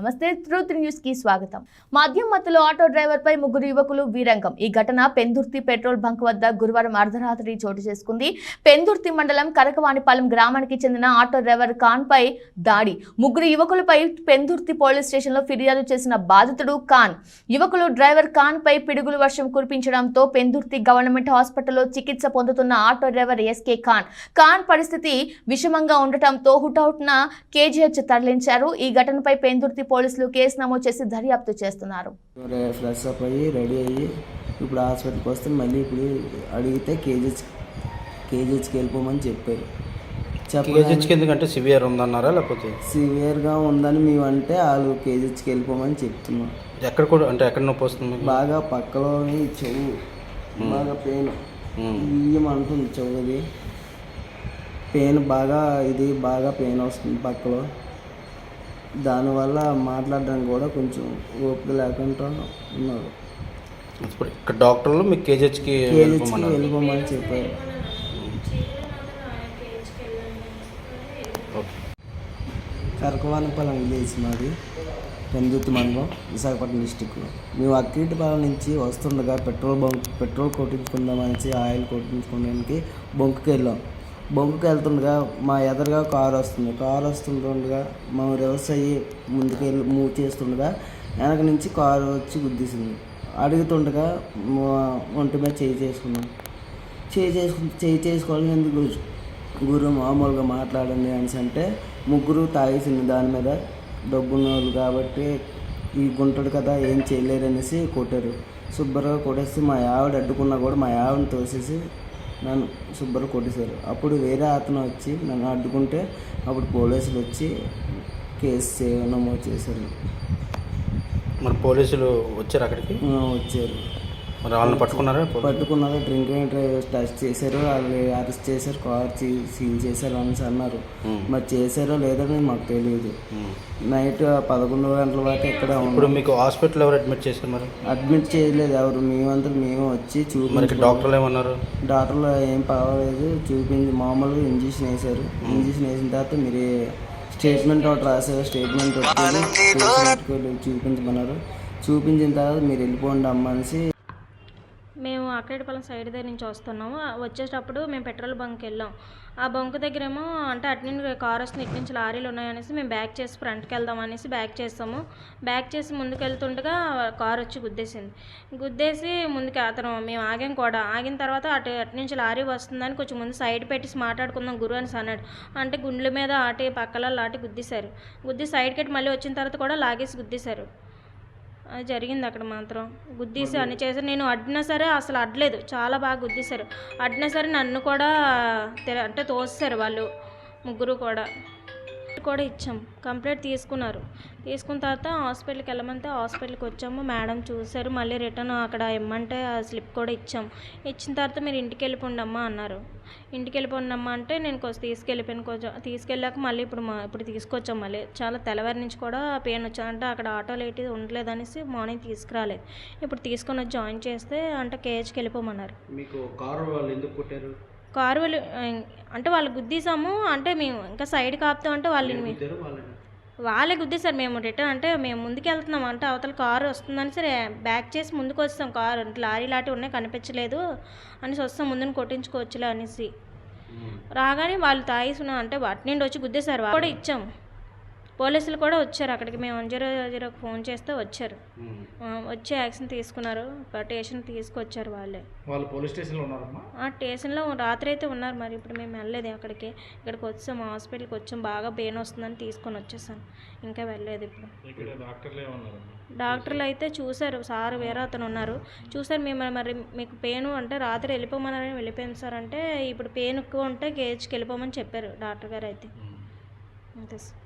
నమస్తే ట్రూత్ న్యూస్కి స్వాగతం. మద్యం మత్తులో ఆటో డ్రైవర్ పై ముగ్గురు యువకులు వీరంగం. ఈ ఘటన పెందుర్తి పెట్రోల్ బంక్ వద్ద గురువారం అర్ధరాత్రి చోటు చేసుకుంది. పెందుర్తి మండలం కరకవాణిపాలెం గ్రామానికి చెందిన ఆటో డ్రైవర్ ఖాన్ పై దాడి. ముగ్గురు యువకులపై పెందుర్తి పోలీస్ స్టేషన్లో ఫిర్యాదు చేసిన బాధితుడు ఖాన్. యువకులు డ్రైవర్ ఖాన్ పై పిడుగులు వర్షం కురిపించడంతో పెందుర్తి గవర్నమెంట్ హాస్పిటల్లో చికిత్స పొందుతున్న auto driver SK Khan. Khan పరిస్థితి విషమంగా ఉండటంతో హుటాహుట్న కేజీహెచ్ తరలించారు. ఈ ఘటనపై పెందుర్తి పోలీసులు కేసు నమోదు చేసి దర్యాప్తు చేస్తున్నారు. ఫ్రెష్ అప్ అయ్యి రెడీ అయ్యి ఇప్పుడు హాస్పిటల్కి వస్తే మళ్ళీ ఇప్పుడు అడిగితే కేజీహెచ్ కేజీహెచ్కి వెళ్ళిపోమని చెప్పారు. కేజీహెచ్కి ఎందుకంటే సివియర్ ఉందన్నారా లేకపోతే? సివియర్గా ఉందని మేము అంటే వాళ్ళు కేజీహెచ్కి వెళ్ళిపోమని చెప్తున్నాం. ఎక్కడ కూడా అంటే ఎక్కడ నొప్పి వస్తుంది? బాగా పక్కలోని చెవు బాగా పెయిన్. బియ్యం అంటుంది చెవుది పెయిన్ బాగా ఇది బాగా పెయిన్ వస్తుంది పక్కలో. దానివల్ల మాట్లాడడానికి కూడా కొంచెం ఓపిక లేకుండా ఉన్నారు. ఇప్పుడు ఇక్కడ డాక్టర్లు మీకు కేజీహెచ్కి వెళ్ళిపోమన్నారు. వెళ్ళిపోమని చెప్పారు. కరకవానిపాలెం విలేజ్ మాది పెందుర్తి మండలం విశాఖపట్నం డిస్టిక్లో మేము అక్కిటిపాలెం నుంచి వస్తుండగా పెట్రోల్ బంక్ పెట్రోల్ కొట్టించుకుందామని ఆయిల్ కొట్టించుకోవడానికి బొంకుకి వెళ్ళాం. బొంకుకి వెళ్తుండగా మా ఎదురుగా కారు వస్తుంది. కారు వస్తుండగా మేము రివర్స్ అయ్యి ముందుకు వెళ్ళి మూవ్ చేస్తుండగా వెనక నుంచి కారు వచ్చి గుద్దేసింది. అడుగుతుండగా మా- ఒంటి మీద చేయి చేసుకున్నాం. చేయి చేసుకు చేయి చేసుకోవాలని ఎందుకు గురు మామూలుగా మాట్లాడండి అనేసి అంటే ముగ్గురు తాగేసింది. దాని మీద డబ్బున్న వాళ్ళు కాబట్టి ఈ గుంటడు కదా ఏం చేయలేరు అనేసి కొట్టారు. శుభ్రంగా కొట్టేసి మా ఆవిడ అడ్డుకున్నా కూడా మా ఆవిడని తోసేసి నన్ను శుభ్రంగా కొట్టేశారు. అప్పుడు వేరే అతను వచ్చి నన్ను అడ్డుకుంటే అప్పుడు పోలీసులు వచ్చి కేసు నమోదు చేశారు. మరి పోలీసులు వచ్చారు అక్కడికి? వచ్చారు. మరి వాళ్ళని పట్టుకున్నారా? పట్టుకున్నారు. డ్రింకింగ్ డ్రైవ్ టెస్ట్ చేశారు. వాళ్ళు అరెస్ట్ చేశారు. కార్ సీల్ చేశారు అనేసి అన్నారు. మరి చేశారో లేదని మాకు తెలియదు. నైట్ పదకొండు గంటల వరకు ఇక్కడ ఇప్పుడు మీకు హాస్పిటల్ ఎవరు అడ్మిట్ చేశారు మరి? అడ్మిట్ చేయలేదు. ఎవరు? మేమంతా మేము వచ్చి మరి చూపించి డాక్టర్లు ఏమన్నారు? డాక్టర్లు ఏం పర్వాలేదు. చూపించి మామూలుగా ఇంజక్షన్ వేశారు. ఇంజక్షన్ వేసిన తర్వాత మీరు స్టేట్మెంట్ ఒకటి రాశారు. స్టేట్మెంట్ ఒకటి చూపించమన్నారు. చూపించిన తర్వాత మీరు వెళ్ళిపోండి అమ్మ అనేసి మేము అక్కడిపల్లం సైడ్ దగ్గర నుంచి వస్తున్నాము. వచ్చేటప్పుడు మేము పెట్రోల్ బంక్ వెళ్ళాం. ఆ బంక్ దగ్గరేమో అంటే అటు నుండి కార్ వస్తుంది ఇటు నుంచి లారీలు ఉన్నాయనేసి మేము బ్యాక్ చేసి ఫ్రంట్కి వెళ్దాం అనేసి బ్యాక్ చేస్తాము. బ్యాక్ చేసి ముందుకు వెళ్తుండగా కార్ వచ్చి గుద్దేసింది. గుద్దేసి ముందుకు అతను మేము ఆగాం కూడా. ఆగిన తర్వాత అటు అటు నుంచి లారీ వస్తుందని కొంచెం ముందు సైడ్ పెట్టేసి మాట్లాడుకుందాం గురు అని అన్నాడు. అంటే గుండెల మీద ఆటి పక్కల లాటి గుద్దేశారు. గుద్ది సైడ్కి కట్టి మళ్ళీ వచ్చిన తర్వాత కూడా లాగేసి గుద్దేశారు. జరిగింది అక్కడ మాత్రం. గుద్దీసి అన్ని చేశారు. నేను అడ్డినా సరే అసలు అడ్లేదు చాలా బాగా గుద్దీశారు. అడ్డినా సరే నన్ను కూడా అంటే తోసేశారు వాళ్ళు. ముగ్గురు కూడా. కూడా ఇచ్చాం. కంప్లీట్ తీసుకున్నారు. తీసుకున్న తర్వాత హాస్పిటల్కి వెళ్ళమంటే హాస్పిటల్కి వచ్చాము. మేడం చూశారు. మళ్ళీ రిటర్న్ అక్కడ ఇమ్మంటే ఆ స్లిప్ కూడా ఇచ్చాం. ఇచ్చిన తర్వాత మీరు ఇంటికి వెళ్ళిపోండమ్మా అన్నారు. ఇంటికి వెళ్ళిపోండమ్మా అంటే నేను కొంచెం తీసుకెళ్ళిపోయాను. కొంచెం తీసుకెళ్ళాక మళ్ళీ ఇప్పుడు మా ఇప్పుడు తీసుకొచ్చాం మళ్ళీ. చాలా తెల్లవారి నుంచి కూడా పెయిన్ వచ్చింది అంటే అక్కడ ఆటోలు ఏంటి ఉండలేదు అనేసి మార్నింగ్ తీసుకురాలేదు. ఇప్పుడు తీసుకొని వచ్చి జాయిన్ చేస్తే అంటే కేజీకి వెళ్ళిపోమన్నారు. మీకు కారు వాళ్ళు ఎందుకు కొట్టారు? కారు వాళ్ళు అంటే వాళ్ళు గుద్దీసాము అంటే మేము ఇంకా సైడ్ కాపుతాం అంటే వాళ్ళు వాళ్ళని? వాళ్ళే గుద్దేశారు. మేము రిటర్న్ అంటే మేము ముందుకు వెళ్తున్నాం అంటే అవతల కారు వస్తుందని సరే బ్యాక్ చేసి ముందుకు వస్తాం కారు అంటే లారీ లాంటివి ఉన్నాయి కనిపించలేదు అనేసి వస్తాం ముందుని కొట్టించుకోవచ్చులే అనేసి. రాగానే వాళ్ళు తాగేసిన అంటే అటు నుండి వచ్చి గుద్దేశారు. కూడా ఇచ్చాం. పోలీసులు కూడా వచ్చారు. అక్కడికి మేము వన్ జీరో జీరోకి ఫోన్ చేస్తే వచ్చారు. వచ్చి యాక్షన్ తీసుకున్నారు. స్టేషన్ తీసుకొచ్చారు వాళ్ళే. వాళ్ళు పోలీస్ స్టేషన్లో ఉన్నారమ్మా? ఆ స్టేషన్లో రాత్రి అయితే ఉన్నారు మరి. ఇప్పుడు మేము వెళ్ళలేదు అక్కడికి ఇక్కడికి వచ్చాం హాస్పిటల్కి వచ్చాం. బాగా పెయిన్ వస్తుందని తీసుకొని వచ్చేసాను. ఇంకా వెళ్ళలేదు ఇప్పుడు. డాక్టర్లు అయితే చూశారు. సార్ వేరే అతను ఉన్నారు. చూశారు మేము మరి మీకు పెయిన్ అంటే రాత్రి వెళ్ళిపోమన్నారని వెళ్ళిపోయింది సార్ అంటే ఇప్పుడు పెయిన్ ఎక్కువ ఉంటే కేజీకి వెళ్ళిపోమని చెప్పారు డాక్టర్ గారు అయితే. అంతే సార్.